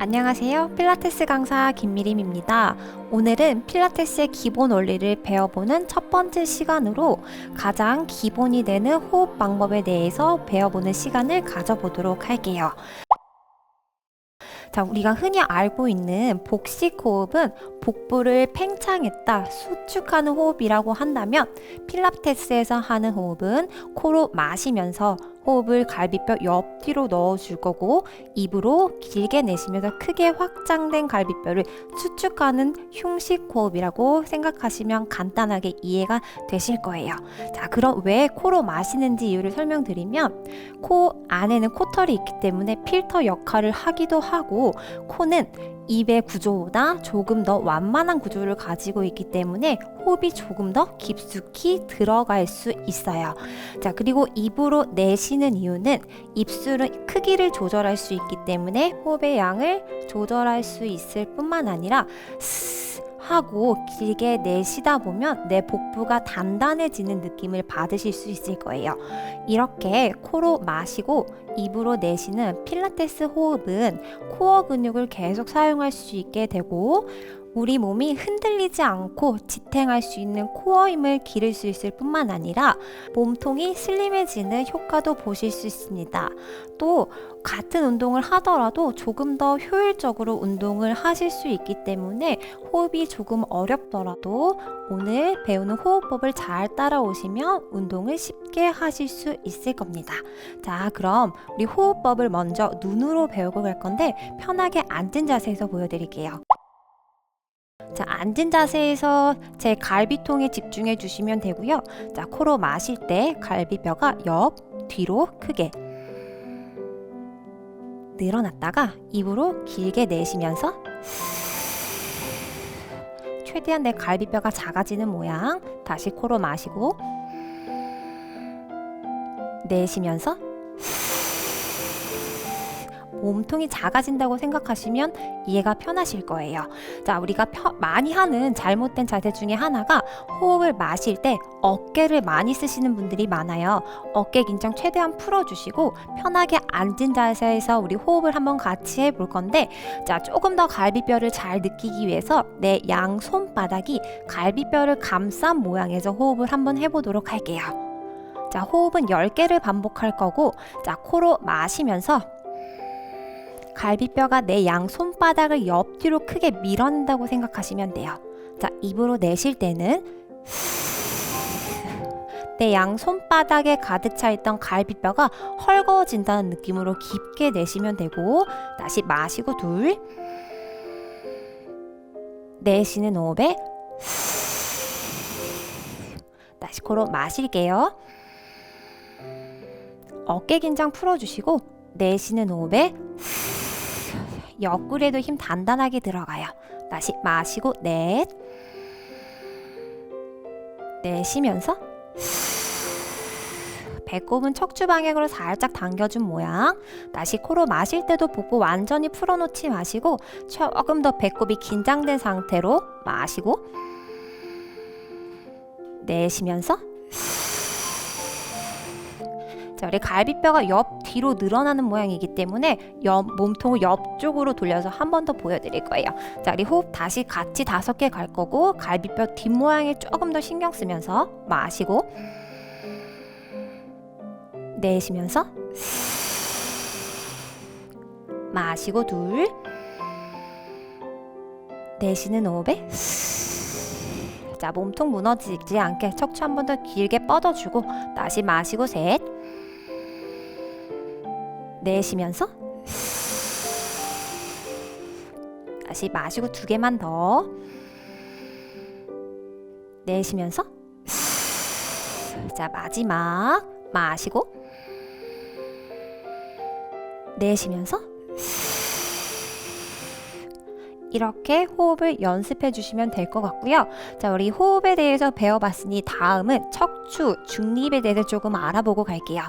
안녕하세요. 필라테스 강사 김미림입니다. 오늘은 필라테스의 기본 원리를 배워보는 첫 번째 시간으로 가장 기본이 되는 호흡 방법에 대해서 배워보는 시간을 가져보도록 할게요. 자, 우리가 흔히 알고 있는 복식 호흡은 복부를 팽창했다, 수축하는 호흡이라고 한다면 필라테스에서 하는 호흡은 코로 마시면서 호흡을 갈비뼈 옆뒤로 넣어줄 거고 입으로 길게 내쉬면서 크게 확장된 갈비뼈를 수축하는 흉식 호흡이라고 생각하시면 간단하게 이해가 되실 거예요. 자, 그럼 왜 코로 마시는지 이유를 설명드리면 코 안에는 코털이 있기 때문에 필터 역할을 하기도 하고 코는 입의 구조보다 조금 더 완만한 구조를 가지고 있기 때문에 호흡이 조금 더 깊숙이 들어갈 수 있어요. 자, 그리고 입으로 내쉬는 이유는 입술은 크기를 조절할 수 있기 때문에 호흡의 양을 조절할 수 있을 뿐만 아니라 스 하고 길게 내쉬다 보면 내 복부가 단단해지는 느낌을 받으실 수 있을 거예요. 이렇게 코로 마시고 입으로 내쉬는 필라테스 호흡은 코어 근육을 계속 사용할 수 있게 되고 우리 몸이 흔들리지 않고 지탱할 수 있는 코어 힘을 기를 수 있을 뿐만 아니라 몸통이 슬림해지는 효과도 보실 수 있습니다. 또 같은 운동을 하더라도 조금 더 효율적으로 운동을 하실 수 있기 때문에 호흡이 조금 어렵더라도 오늘 배우는 호흡법을 잘 따라오시면 운동을 쉽게 하실 수 있을 겁니다. 자, 그럼 우리 호흡법을 먼저 눈으로 배우고 갈 건데 편하게 앉은 자세에서 보여드릴게요. 자, 앉은 자세에서 제 갈비통에 집중해 주시면 되고요. 자, 코로 마실 때 갈비뼈가 옆, 뒤로 크게 늘어났다가 입으로 길게 내쉬면서 최대한 내 갈비뼈가 작아지는 모양 다시 코로 마시고 내쉬면서 몸통이 작아진다고 생각하시면 이해가 편하실 거예요. 자, 우리가 펴, 많이 하는 잘못된 자세 중에 하나가 호흡을 마실 때 어깨를 많이 쓰시는 분들이 많아요. 어깨 긴장 최대한 풀어주시고 편하게 앉은 자세에서 우리 호흡을 한번 같이 해볼 건데 자, 조금 더 갈비뼈를 잘 느끼기 위해서 내 양 손바닥이 갈비뼈를 감싼 모양에서 호흡을 한번 해보도록 할게요. 자, 호흡은 10개를 반복할 거고 자, 코로 마시면서 갈비뼈가 내 양 손바닥을 옆뒤로 크게 밀어낸다고 생각하시면 돼요. 자, 입으로 내쉴 때는 내 양 손바닥에 가득 차 있던 갈비뼈가 헐거워진다는 느낌으로 깊게 내쉬면 되고 다시 마시고 둘 내쉬는 호흡에 다시 코로 마실게요. 어깨 긴장 풀어주시고 내쉬는 호흡에 옆구리에도 힘 단단하게 들어가요. 다시 마시고 넷 내쉬면서 배꼽은 척추 방향으로 살짝 당겨준 모양. 다시 코로 마실 때도 복부 완전히 풀어놓지 마시고 조금 더 배꼽이 긴장된 상태로 마시고 내쉬면서 자, 우리 갈비뼈가 옆 뒤로 늘어나는 모양이기 때문에 옆 몸통을 옆쪽으로 돌려서 한 번 더 보여드릴 거예요. 자, 우리 호흡 다시 같이 다섯 개 갈 거고 갈비뼈 뒷 모양에 조금 더 신경 쓰면서 마시고 내쉬면서 마시고 둘 내쉬는 호흡에 자 몸통 무너지지 않게 척추 한 번 더 길게 뻗어주고 다시 마시고 셋 내쉬면서 다시 마시고 두 개만 더 내쉬면서 자 마지막 마시고 내쉬면서 이렇게 호흡을 연습해 주시면 될 것 같고요. 자, 우리 호흡에 대해서 배워봤으니 다음은 척추, 중립에 대해서 조금 알아보고 갈게요.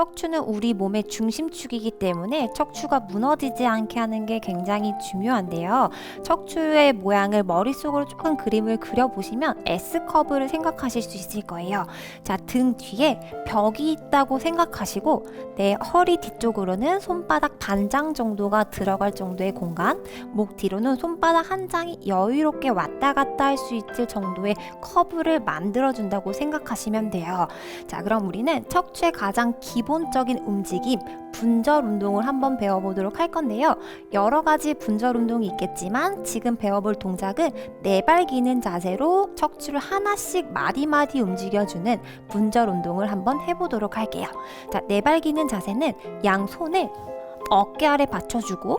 척추는 우리 몸의 중심축이기 때문에 척추가 무너지지 않게 하는 게 굉장히 중요한데요. 척추의 모양을 머릿속으로 조금 그림을 그려보시면 S커브를 생각하실 수 있을 거예요. 자, 등 뒤에 벽이 있다고 생각하시고 내 허리 뒤쪽으로는 손바닥 반 장 정도가 들어갈 정도의 공간, 목 뒤로는 손바닥 한 장이 여유롭게 왔다 갔다 할 수 있을 정도의 커브를 만들어 준다고 생각하시면 돼요. 자, 그럼 우리는 척추의 가장 기본적인 움직임, 분절 운동을 한번 배워보도록 할 건데요. 여러 가지 분절 운동이 있겠지만 지금 배워볼 동작은 내발기는 자세로 척추를 하나씩 마디마디 움직여주는 분절 운동을 한번 해보도록 할게요. 자, 내발기는 자세는 양 손을 어깨 아래 받쳐주고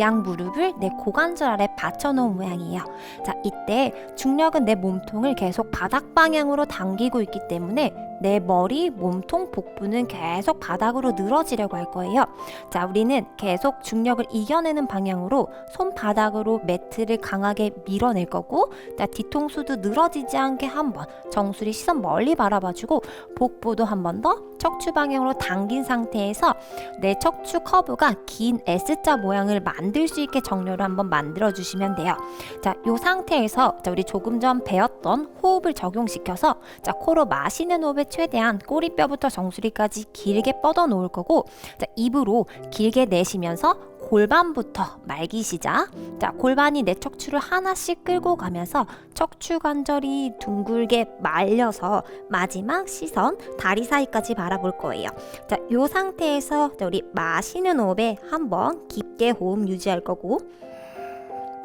양 무릎을 내 고관절 아래 받쳐놓은 모양이에요. 자, 이때 중력은 내 몸통을 계속 바닥 방향으로 당기고 있기 때문에 내 머리, 몸통, 복부는 계속 바닥으로 늘어지려고 할 거예요. 자, 우리는 계속 중력을 이겨내는 방향으로 손바닥으로 매트를 강하게 밀어낼 거고, 자, 뒤통수도 늘어지지 않게 한번 정수리 시선 멀리 바라봐주고, 복부도 한 번 더 척추 방향으로 당긴 상태에서 내 척추 커브가 긴 S자 모양을 만들 수 있게 정렬을 한번 만들어 주시면 돼요. 자, 요 상태에서 자, 우리 조금 전 배웠던 호흡을 적용시켜서 자, 코로 마시는 호흡에 최대한 꼬리뼈부터 정수리까지 길게 뻗어 놓을 거고 자, 입으로 길게 내쉬면서 골반부터 말기 시작. 자, 골반이 내 척추를 하나씩 끌고 가면서 척추 관절이 둥글게 말려서 마지막 시선 다리 사이까지 바라볼 거예요. 자, 요 상태에서 자, 우리 마시는 호흡에 한번 깊게 호흡 유지할 거고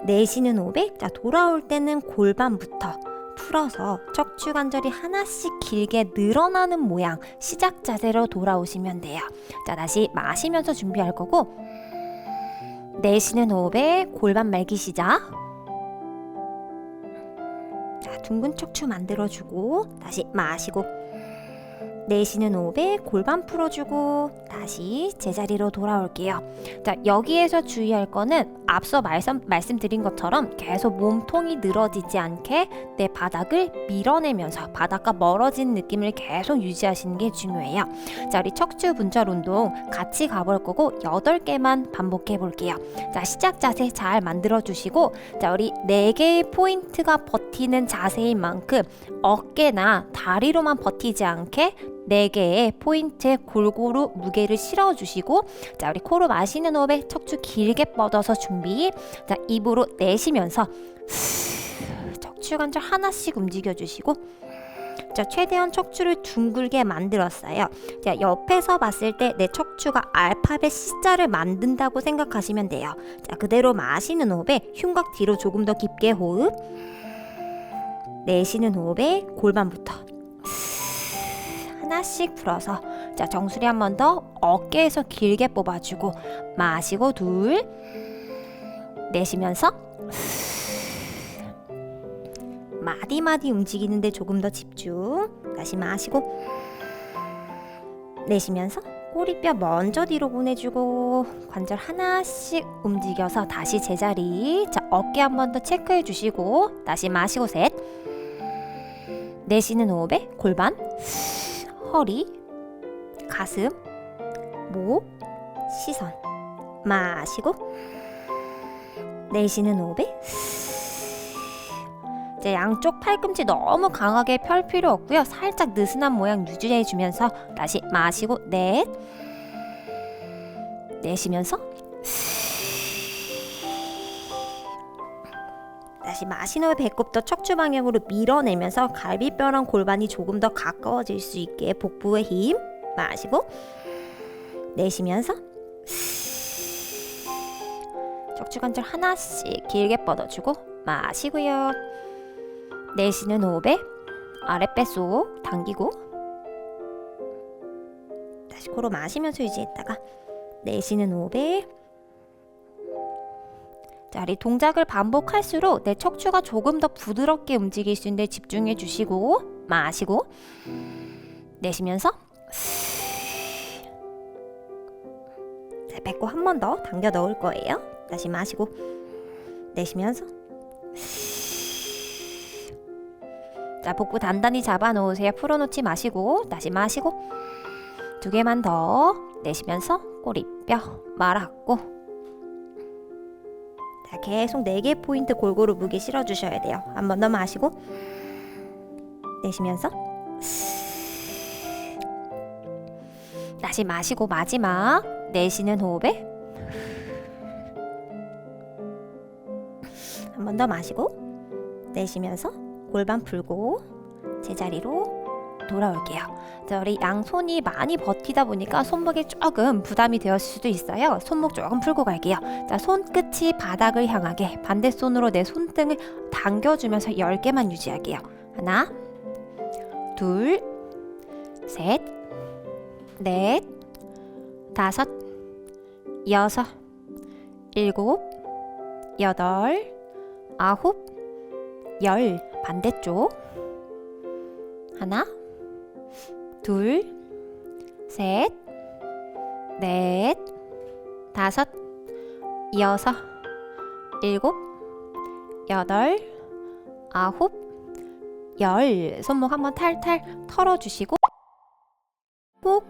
내쉬는 호흡에 자, 돌아올 때는 골반부터 풀어서 척추 관절이 하나씩 길게 늘어나는 모양 시작 자세로 돌아오시면 돼요. 자, 다시 마시면서 준비할 거고 내쉬는 호흡에 골반 말기 시작. 자, 둥근 척추 만들어주고 다시 마시고 내쉬는 호흡에 골반 풀어주고 다시 제자리로 돌아올게요. 자 여기에서 주의할 거는 앞서 말씀, 말씀드린 것처럼 계속 몸통이 늘어지지 않게 내 바닥을 밀어내면서 바닥과 멀어진 느낌을 계속 유지하시는 게 중요해요. 자 우리 척추 분절 운동 같이 가볼 거고 8개만 반복해 볼게요. 자 시작 자세 잘 만들어 주시고 자 우리 4개의 포인트가 버티는 자세인 만큼 어깨나 다리로만 버티지 않게 네 개의 포인트에 골고루 무게를 실어 주시고 자 우리 코로 마시는 호흡에 척추 길게 뻗어서 준비. 자 입으로 내쉬면서 척추 관절 하나씩 움직여 주시고 자 최대한 척추를 둥글게 만들었어요. 자 옆에서 봤을 때 내 척추가 알파벳 C자를 만든다고 생각하시면 돼요. 자 그대로 마시는 호흡에 흉곽 뒤로 조금 더 깊게 호흡. 내쉬는 호흡에 골반부터 하나씩 풀어서 자 정수리 한 번 더 어깨에서 길게 뽑아주고 마시고 둘 내쉬면서 마디마디 움직이는데 조금 더 집중. 다시 마시고 내쉬면서 꼬리뼈 먼저 뒤로 보내주고 관절 하나씩 움직여서 다시 제자리. 자 어깨 한 번 더 체크해 주시고 다시 마시고 셋. 내쉬는 호흡에 골반 허리, 가슴, 목, 시선 마시고 내쉬는 호흡에 이제 양쪽 팔꿈치 너무 강하게 펼 필요 없고요. 살짝 느슨한 모양 유지해 주면서 다시 마시고 넷 내쉬면서 다시 마신 후에 배꼽도 척추 방향으로 밀어내면서 갈비뼈랑 골반이 조금 더 가까워질 수 있게 복부의 힘 마시고 내쉬면서 척추 관절 하나씩 길게 뻗어주고 마시고요. 내쉬는 호흡에 아랫배 속 당기고 다시 코로 마시면서 유지했다가 내쉬는 호흡에 자, 이 동작을 반복할수록 내 척추가 조금 더 부드럽게 움직일 수 있는데 집중해 주시고 마시고 내쉬면서 자, 배꼽 한번 더 당겨 넣을 거예요. 다시 마시고 내쉬면서 자, 복부 단단히 잡아 놓으세요. 풀어 놓지 마시고 다시 마시고 두 개만 더 내쉬면서 꼬리뼈 말았고 자 계속 네개 포인트 골고루 무게 실어 주셔야 돼요. 한 번 더 마시고 내쉬면서 다시 마시고 마지막 내쉬는 호흡에 한 번 더 마시고 내쉬면서 골반 풀고 제자리로 돌아올게요. 자, 우리 양손이 많이 버티다 보니까 손목에 조금 부담이 되었을 수도 있어요. 손목 조금 풀고 갈게요. 자, 손끝이 바닥을 향하게 반대 손으로 내 손등을 당겨주면서 10개만 유지할게요. 하나, 둘, 셋, 넷, 다섯, 여섯, 일곱, 여덟, 아홉, 열 반대쪽 하나, 둘, 셋, 넷, 다섯, 여섯, 일곱, 여덟, 아홉, 열. 손목 한번 탈탈 털어주시고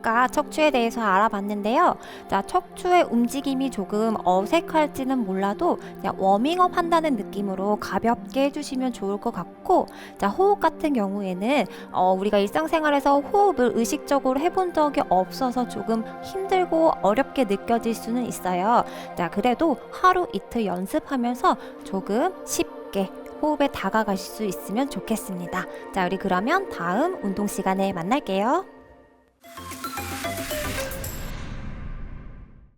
호흡과 척추에 대해서 알아봤는데요. 자, 척추의 움직임이 조금 어색할지는 몰라도 그냥 워밍업 한다는 느낌으로 가볍게 해주시면 좋을 것 같고, 자, 호흡 같은 경우에는 어, 우리가 일상생활에서 호흡을 의식적으로 해본 적이 없어서 조금 힘들고 어렵게 느껴질 수는 있어요. 자, 그래도 하루 이틀 연습하면서 조금 쉽게 호흡에 다가가실 수 있으면 좋겠습니다. 자, 우리 그러면 다음 운동 시간에 만날게요.